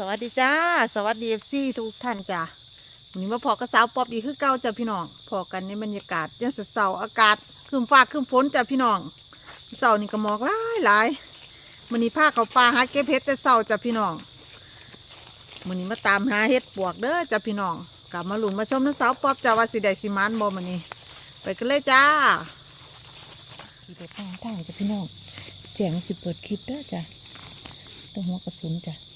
สวัสดีจ้า สวัสดีเอฟซีทุกท่านจ้าวันนี้มาพอกับสาวปอบอีกคือเก่าจ้าพี่น้อง พอกันในบรรยากาศยังเสาอากาศครึมฟ้าครึมฝนจ้าพี่น้องเสานี่ก็หมอกหลายหลายวันนี้พาเขาป่าหาเก็บเห็ดแต่เสาจ้าพี่น้องวันนี้มาตามหาเห็ดปวกเด้อจ้าพี่น้อง กลับมาหลุนมาชมน้ำสาวปอบจ้าว่าสิได้สิมานบ่มันนี้ไปกันเลยจ้าที่เด็ดทางทางจ้าพี่น้องแจงสิเปิดคลิปเด้อจ้าตัวหัวกระสุนจ้า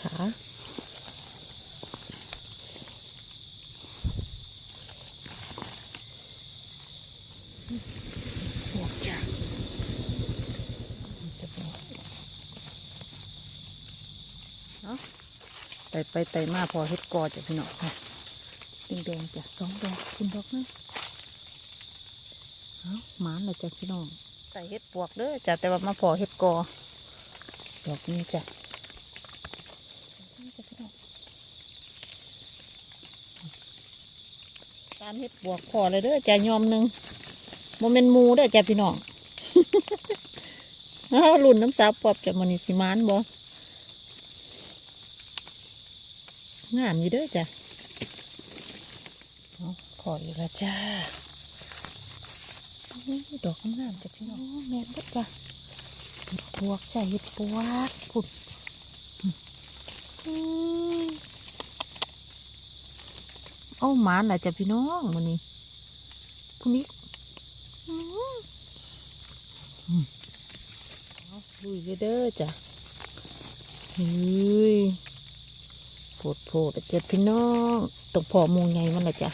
ขาบวกจ้ะจะบวกเนาะไต่ไปไต่มาพอเฮ็ดกอจ้ะพี่น้องค่ะแดงๆจ้ะสองดอกคุณดอกนึงเอาหมานเลยจ้ะพี่น้องไต่เฮ็ดปวกเด้อจ้ะแต่ว่ามาพอเฮ็ดกอดอกนี้จ้ะามเฮ็ดบวกพอเลยเด้อจ่ายอมหนึ่งโมเมนมูเด้อจ้าพี่น้องอ้าวรุ่นน้ำสาวปอบจากมอนิสิมานบ่งามอยู่เด้อจ้ะเอาขออีกแล้วจ้าดอกงามจ้ะพี่น้องแม่นก็จ้ะเฮ็ดบวกจ้ะเฮ็ดบวกพุ่น เอาหมาน่ะจ้ะพี่น้องมันนี้พรุ่งนี้ลุยเลยเด้อจ้ะเฮ้ยโพดโพดจ้ะพี่น้องต้องพอมูใหญ่มันละจ้ะ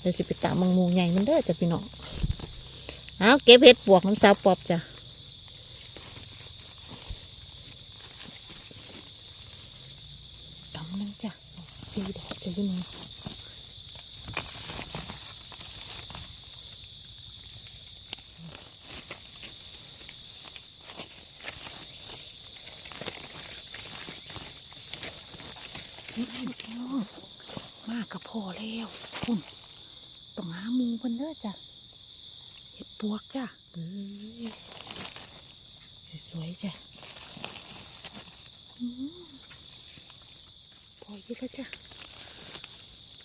เดี๋ยวสิไปตามมังมูใหญ่มันเด้อจ้ะพี่น้องเอาเก็บเห็ดปวกน้ำสาวปอบจ้ะดำนึงจ้ะสีดอกจ้ะพี่น้อง มากกับพ่อแล้วคุณต้องหาหมูเพิ่นเด้อจ้ะเห็ด ปวกจ้ะเอ้ยสวยๆจ้ะอืมพอยี่แล้วจ้ะ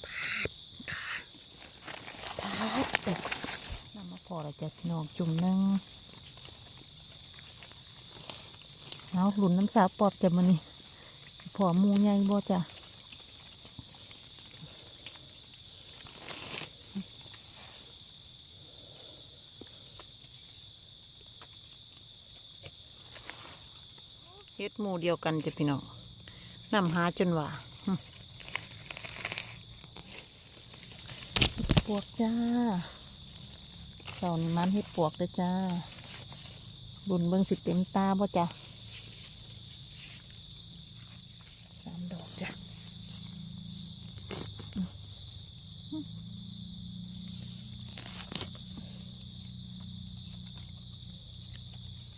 พาดขาพาดตกนำมาพอแล้วจ้ะพี่น้องจุ่มนึงเอาหลุนน้ำสาปอบจ้ะมันนี่พอมูใหญ่บ่จ้ะ หมู่เดียวกันจ้ะพี่น้องนำหาจนว่าปวกจ้าเสานี่มันให้ปวกเด้จ้า บุญเบิ้งสิเต็มตาบ่จ้าสามดอกจ้ะอืมอืม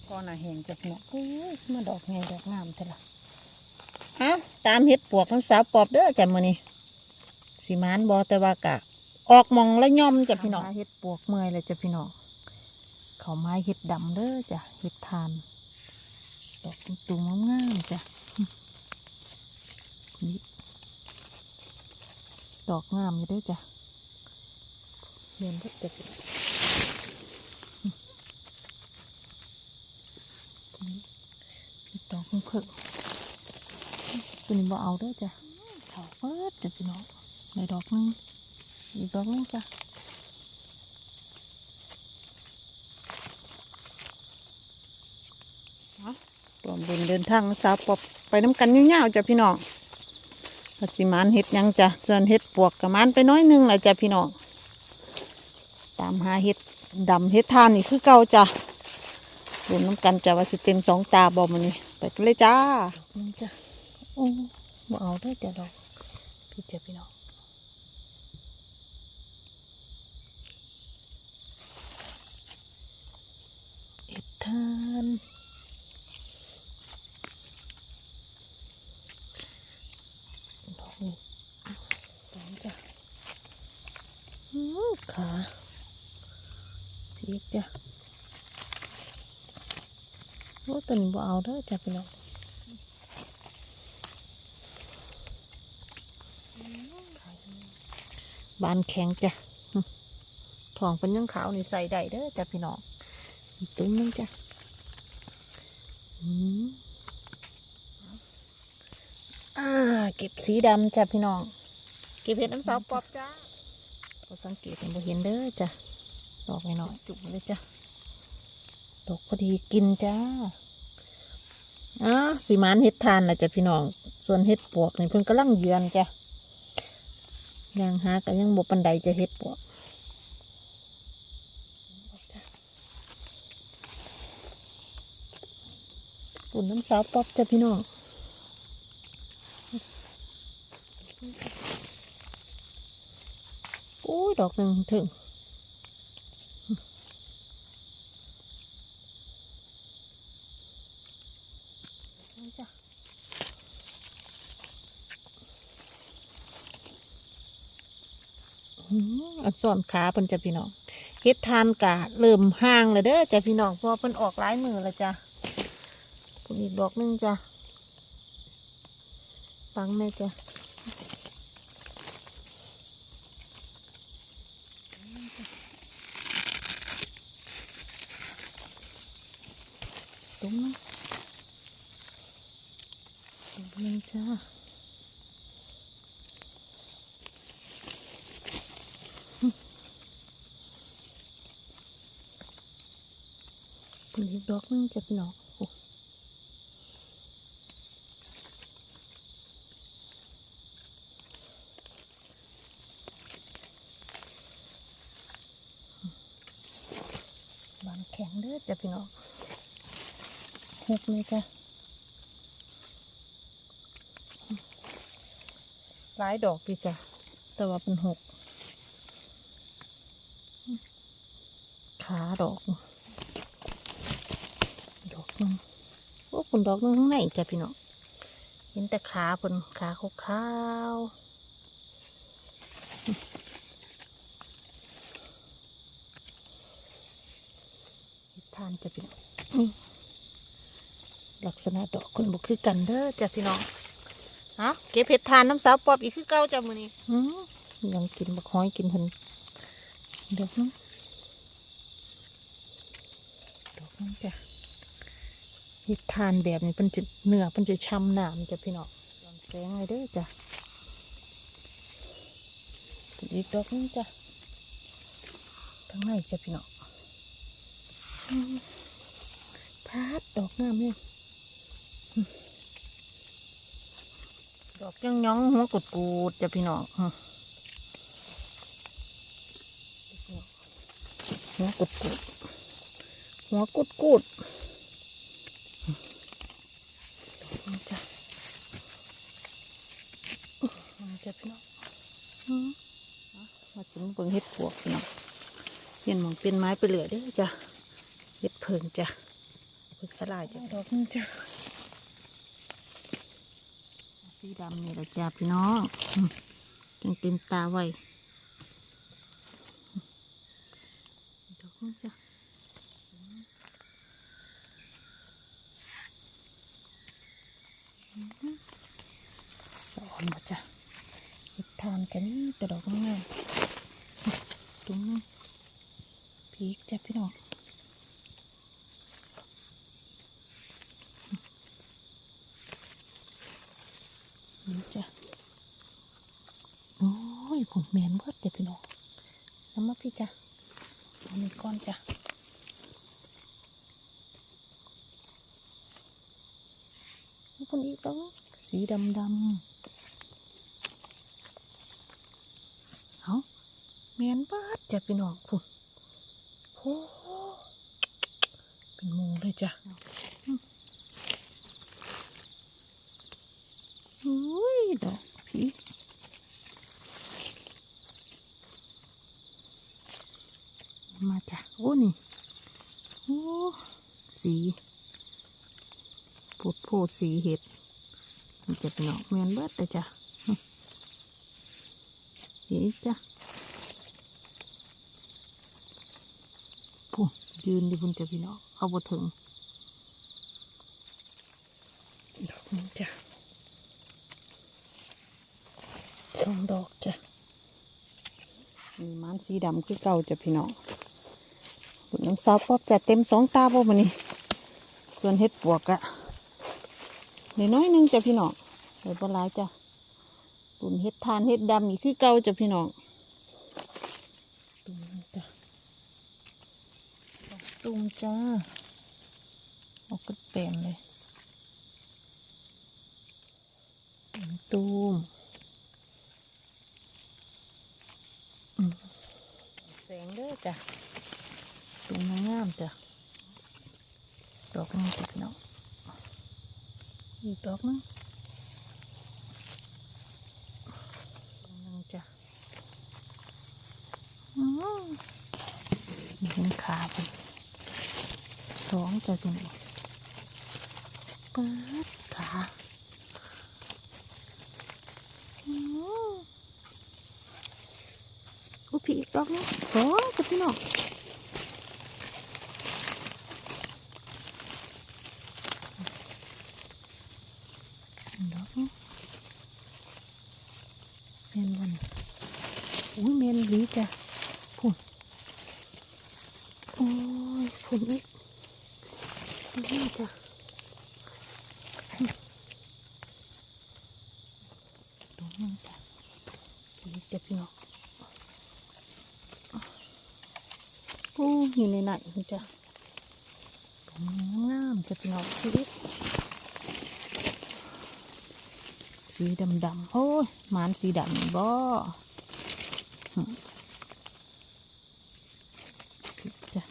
พอ หน่าแห้งจ้ะพี่น้องอุ้ยมาดอกไงดอกงามเท่าล่ะฮะตามเฮ็ดปวกน้ำสาวปอบเด้อจ้ะมื้อนี้สิมานบ่แต่ว่ากะ ออกหมองละย่อมจ้ะพี่น้องเฮ็ดปวกเมื่อยเลยจ้ะพี่น้องเขาไม้เห็ดดำเด้อจ้ะเห็ดทาน ดอกตุ่มๆงามๆจ้ะอืมนี่ดอกงามอยู่เด้อจ้ะเห็นก็จะอืมนี่ ดอกเพิ่งเพิ่งตัวนี้บ่เอาเด้อจ้ะเขาเปิดจ้ะพี่น้องในดอกนึงอีกดอกนึงจ้ะรวมบุญเดินทางสาวปอบไปน้ำกันยาวๆจ้ะพี่น้องปัจจิมานเห็ดยังจ้ะส่วนเห็ดปวกกับมันไปน้อยหนึงแหละจ้ะพี่น้องตามหาเห็ดดำเห็ดทานนี่คือเก่าจ้ะรวมน้ำกันจ้ะว่าสิเต็มสองตาบอมันนี่ ไปกันเลยจ้านี่จ้ะโอ้บ่เอาได้จ้ะดอก พี่จ้ะพี่น้องเห็ดทานดอกนี่ตามจ้ะขาพีกจ้ะ ต้นบ่เอาเด้อจ้ะพี่น้องบานแข็งจ้ะทองเป็นยังขาวนี่ใส่ได้เด้อจ้ะพี่น้องตุ้มนึงจ้ะอ่า เก็บสีดำจ้ะพี่น้อง เก็บเห็ดน้ำสาวปอบจ้าก็สังเกตเห็นบ่เห็นเด้อจ้ะดอกหน้อยจุ๋มเลยจ้ะดอกพอดีกินจ้า อ่าสีมานเห็ดทานนะจ้ะพี่น้อง ส่วนเห็ดปวกนี่เพิ่นกำลังเยือนจ้ะยังหากันยังบ่ปันใดจะเห็ดปวกปุ่นน้ำสาวป๊อบจ้ะพี่น้องโอ้ยดอกหนึ่งถึงจ้ะอื มอันซ่อนขาเพิ่นจะพี่น้องเฮ็ดทานกะเริ่มห่างเลยเด้อจ้ะพี่น้องเพราะเพิ่นออกหลายมือแล้วจ้ะปุ่นอีกดอกหนึงจ้ะฟังแม่จ้ะตรงนั้นตรงนั้นจ้า ปุ่นอีดอกนึงจะเป็นดอกโอ้บานแข็งเด้อจะพี่น้องหกเลยจ้ะหลายดอกดีจ้ะแต่ว่าเป็นหกขาดอก หนึงโอ้คุณดอกนึงข้างในจ้ะพี่น้องเห็นแต่ขาเป็นขาขาวๆทานจ้ะพี่น้องลักษณะดอกคนบุคือกันเด้อจ้ะพี่น้องฮะเก็บเห็ดทานน้ำสาวปอบอีกคือเก่าจ้ะมือนี้ยังกินบักห้อยกินเพิ่นดอกนึงดอกนึงจ้ะ เห็ดทานแบบนี้เพิ่นจะเนื้อเพิ่นจะช้ำหน้ำจ้ะพี่น้องลองแสงเลยเด้อจ้ะอีกดอกนึงจ้ะทั้งในจ้ะพี่น้องพาดดอกงามเลยดอกยังย้องหัวกุดกูดจ้ะพี่น้องหัวกุดกูดหัวกุดกูดอืม ดอกนี้จ้ะอืมจ้ะพี่น้องอืมเอามาถึงเบิ่งเห็ดปวกพี่น้องเห็นหมองเป็นไม้ไปเหลือเด้อจ้ะเห็ดเพิงจ้ะพุทธลายจ้ะดอกนึงจ้ะสีดำนี่แหละจ้าพี่น้องอืมจังเต็มตาไว้ดอกนี้จ้ะส อนมาจ้ะเห็ดทานกันนี่แต่ดอกง่ายตรงนี้พีกจ้ะพี่น้องนี่จ้ะโอ้ยผมแมนเบิดจ้ะพี่น้องน้ำมาพี่จ้ะอันนี้ก้อนจ้ะนี่คนอีกแล้วสีดำดำเอา แมนบิดจะพี่น้องพุ่นโอ้เป็นมูเลยจ้ะอุ้ยดอกพีกมาจ้ะ โอ้นี่ โอ้ สีปวดโพดสีเห็ดมันจะเป็นดอกแมนเบิดเลยจ้ะเห็นจ้ะ พูยืนดิบุญจ้ะพี่น้องเอาบ่ถึงดอกนี้จ้ะสองดอกจ้ะนี่มันสีดำคือเก่าจ้ะพี่น้องบุญน้ำซาวป๊อบจะเต็มสองตาบ่มันนี่ส่วนเฮ็ดปวกอะนิดน้อยหนึงจ้ะพี่น้องใส่ปลายจ้ะบุญเฮ็ดทานเฮ็ดดำนี่คือเก่าจ้ะพี่น้องตุ่มจ้ะ ตุ่มจ้าเอากระเปมเลยตุมแสงเด้อจ้ะตรงงามจ้ะดอกนี้จ้ะพี่น้องอีกดอกนึงดอกนึงจ้ะอืมเห็นขาเพิ่น สองจะจังเลยเปิดขาอืมกูผีอีกดอกนึงสองกับพี่น้องดอกนึงเมนวันอุ้ยเมนหลีจ้ะพุ่นโอ้ยพุ่นอีก นี่จ้ะดอกนึงจ้ะหลีจ้ะพี่น้องโอ้อยู่ในไหนนี่จ้ะงามจะเป็นออกชีวิตสีดำดำๆโอ้ยมานสีดำบ่หึจ้ะ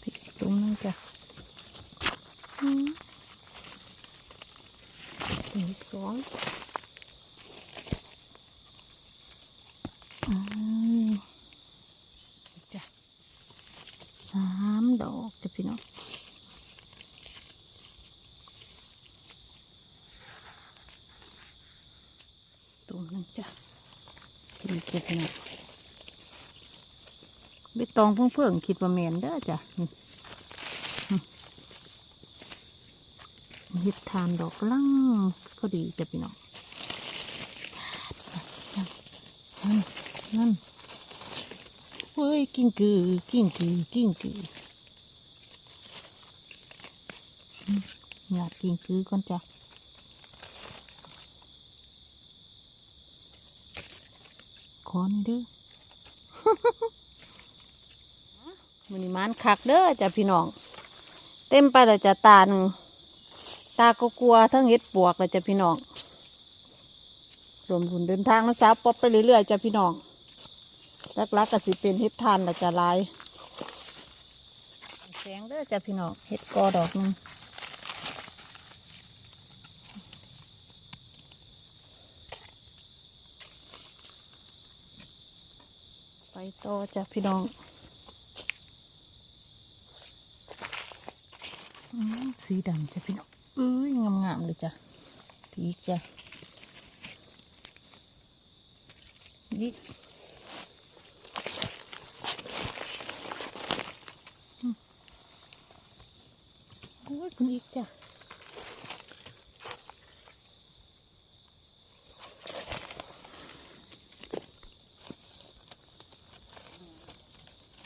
พี่ตรงนั้นจ้ะอืมหนึ่งสองอืมจ้ะสามดอกจ้ะพี่น้องตรงนั้นจ้ะพี่จ้ะพี่น้องใบตองเพิ่งเพิ่งคิดว่าแมนเด้อจ้ะนี่เฮ็ดทานดอกลังพอดีจ้ะพี่น้องนั่นนั่น กิ้งกือ กิ้งกือ กิ้งกืออืมหยาดกิ้งกือก่อนจ้ะขอนี่เด้อมันนี่มันคักเด้อจ้ะพี่น้อง เต็มไปเลยจ้ะตาหนึ่งตาก็กลัวทั้งเห็ดปวกเลยจ้ะพี่น้องรวมบุญเดินทางนะสาวป๊อปไปเรื่อยๆจ้ะพี่น้อง ลักๆก็สิเป็นเห็ดทานละจะลายแสงเด้อจ้ะพี่น้องเห็ดกอดอกนึงไปต่อจ้ะพี่น้องอสีดำจ้ะพี่น้องเอ้ยงามๆเลยจ้ะพีกจ้ะนี่อืมโอ้ย คุณอีกจ้ะ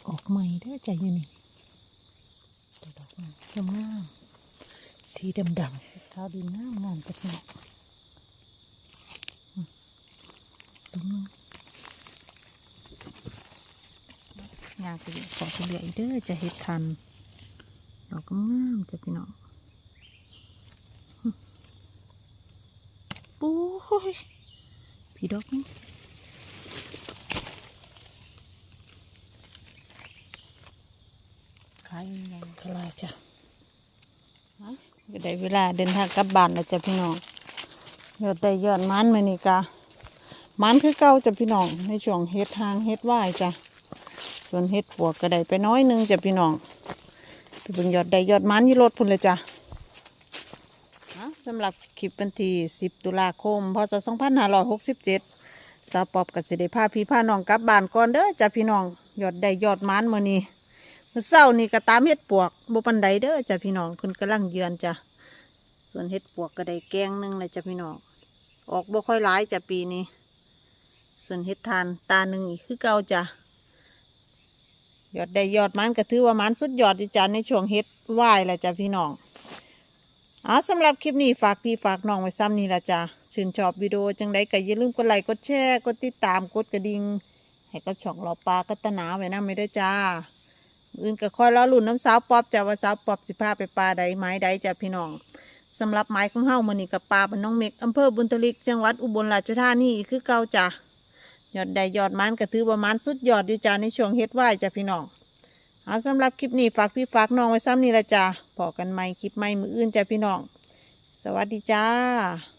ออกใหม่เด้อจ้ะอยู่นี่ตัวดอกงามงามสีดำดำขาวดีงามงามจะเป็นตรงนึงงานสิขอเฉลี่ยอีกเด้อจะเห็ดทัน งามจะพี่น้องปุ้ยพี่ดอกนี่ขายยังไงก็ลาจ้ะก็ได้เวลาเดินทางกลับบ้านแล้วจ้ะพี่น้องยอดได้ยอดมันมานี่กะมันคือเก่าจ้ะพี่น้องในช่วงเฮ็ดทางเฮ็ดว่ายจ้ะส่วนเฮ็ดปวกก็ได้ไปน้อยนึงจ้ะพี่น้อง เบิ่งยอดได้ยอดมันยี่รถพุ่นเลยจ้ะสำหรับคลิปวันที่ 10 ตุลาคม พศ 2567 สาวปอบกับเสิได้พาพี่พาน้องกลับบ้านก่อนเด้อจ้ะพี่น้องยอดได้ยอดมันมื้อนี้มื้อเช้านี่ก็ตามเฮ็ดปวกบ่ปานใดเด้อจ้ะพี่น้องเพิ่นกำลังเยือนจ้ะส่วนเฮ็ดปวกก็ได้แกงหนึงเลยจ้ะพี่น้องออกบ่ค่อยหลายจ้ะปีนี้ ส่วนเฮ็ดทานตาหนึ่งอีกคือเก่าจ้ะ ยอดได้ยอดมันก็ถือว่ามันสุดยอดดีจ้ะในช่วงเฮ็ดไหวแหละจ้ะพี่น้องเอาสำหรับคลิปนี้ฝากพี่ฝากน้องไว้ซ้ำนี่ละจ้ะชื่นชอบวิดีโอจังใดก็อย่าลืมกดไลค์กดแชร์กดติดตามกดกระดิ่งให้กับช่องเราปลากัตนาไว้นะไม่ได้จ้าอื่นก็คอยรอลุ่นน้ำสาวปอบจ้ะว่าสาวปอบสิพาไปปลาใดไม้ใดจ้ะพี่น้องสำหรับไม้ของเฮ้ามื้อนี้กับปลาบ้านน้องเม็กอำเภอบุญทลิกจังหวัดอุบลราชธานีอีกคือเก่าจ้ะ ยอดใดยอดมันก็ถือว่ามันสุดยอดดีจ้าในช่วงเฮ็ดไหวจ้าพี่น้องเอาสำหรับคลิปนี้ฝากพี่ฝากน้องไว้ซ้ำนี่ละจ้าพอกันใหม่คลิปใหม่มืออื่นจ้าพี่น้อง สวัสดีจ้า